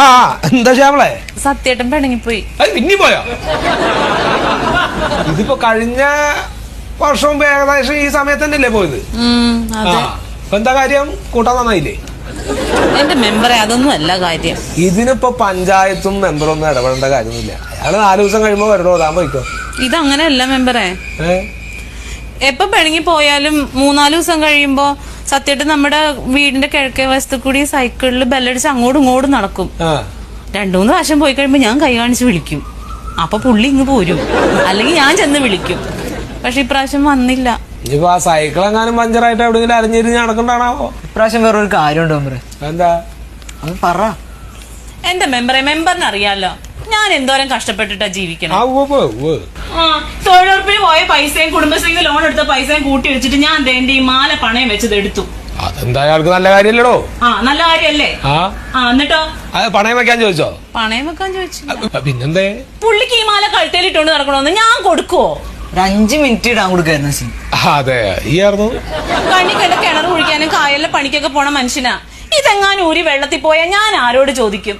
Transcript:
ആ എന്താ ശ്യാമളെ? സത്യേട്ടൻ പിണങ്ങിപ്പോയി. അത് പിന്നെ പോയോ ഇതിപ്പോ കഴിഞ്ഞ വർഷം മുമ്പ് ഏകദേശം ഈ സമയത്ത് തന്നെയല്ലേ പോയത്? ആ എന്താ കാര്യം? കൂട്ടാൻ നന്നായില്ലേ? എന്റെ മെമ്പറെ അതൊന്നും അല്ല കാര്യം. ഇതിനിപ്പോ പഞ്ചായത്തും മെമ്പറും ഒന്നും ഇടപെടേണ്ട കാര്യമൊന്നുമില്ല. അയാൾ നാല് ദിവസം കഴിയുമ്പോ വരണോ താൻ പോയിക്കോ. ഇതങ്ങനെയല്ല മെമ്പറെ. എപ്പൊ പിണങ്ങി പോയാലും മൂന്നാൽ ദിവസം കഴിയുമ്പോ സത്യമായിട്ട് നമ്മുടെ വീടിന്റെ കിഴക്കേ വശത്ത് കൂടി സൈക്കിളിൽ ബെല്ലടിച്ച് അങ്ങോട്ടും ഇങ്ങോട്ടും നടക്കും. ആ. രണ്ടു മൂന്ന് പ്രാവശ്യം പോയി കഴിയുമ്പോ ഞാൻ കൈ കാണിച്ച് വിളിക്കും. അപ്പൊ പുള്ളി ഇങ്ങ് പോരും. അല്ലെങ്കിൽ ഞാൻ ചെന്ന് വിളിക്കും. പക്ഷെ ഇപ്രാവശ്യം വന്നില്ല. ഇനിയിപ്പോ ആ സൈക്കിൾ എങ്ങാനും പഞ്ചറായിട്ട് എവിടെയെങ്കിലും അരഞ്ഞിരിഞ്ഞ് നടക്കണ്ടാണാവോ? ഇപ്രാവശ്യം വേറൊരു കാര്യമുണ്ട് മെമ്പറെ. എന്താ? അത് പറ. എന്റെ മെമ്പറെ മെമ്പറിന് അറിയാലോ ഞാൻ എന്തോരം കഷ്ടപ്പെട്ടിട്ടാ ജീവിക്കണം? ആ ഉവ്വ് ഉവ്വ് ഉവ്വ്. ആ, തൊഴിലുറപ്പിന് പോയ പൈസയും കുടുംബശ്രീന്ന് ലോൺ എടുത്ത പൈസയും കൂട്ടി വെച്ചിട്ട് ഞാൻ എന്റെ ഈ മാല പണയം വെച്ചത് എടുത്തു. അതെന്താ അയാൾക്ക് നല്ല കാര്യല്ലടോ. ആ നല്ല കാര്യല്ലേ? ആ? എന്നിട്ടോ? അത് പണയം വെക്കാൻ ചോദിച്ചോ? പണയം വെക്കാൻ ചോദിച്ചു പിന്നെന്തേ? പുള്ളിക്ക് ഈ മാല കഴുത്തേലിട്ടോണ്ട് നടക്കണോന്ന് ഞാൻ കൊടുക്കുവോ? ഒരു അഞ്ച് മിനിറ്റ് ഇടാൻ കൊടുക്കായിരുന്നു അതെ. ഈ ആയിരുന്നു? കണ്ണിക്കണ്ട കണ്ട കിണർ കുഴിക്കാനും കായലിലെ പണിക്കൊക്കെ പോണ മനുഷ്യനാ. ഇതെങ്ങാനും ഊരി വെള്ളത്തിൽ പോയാൽ ഞാൻ ആരോട് ചോദിക്കും?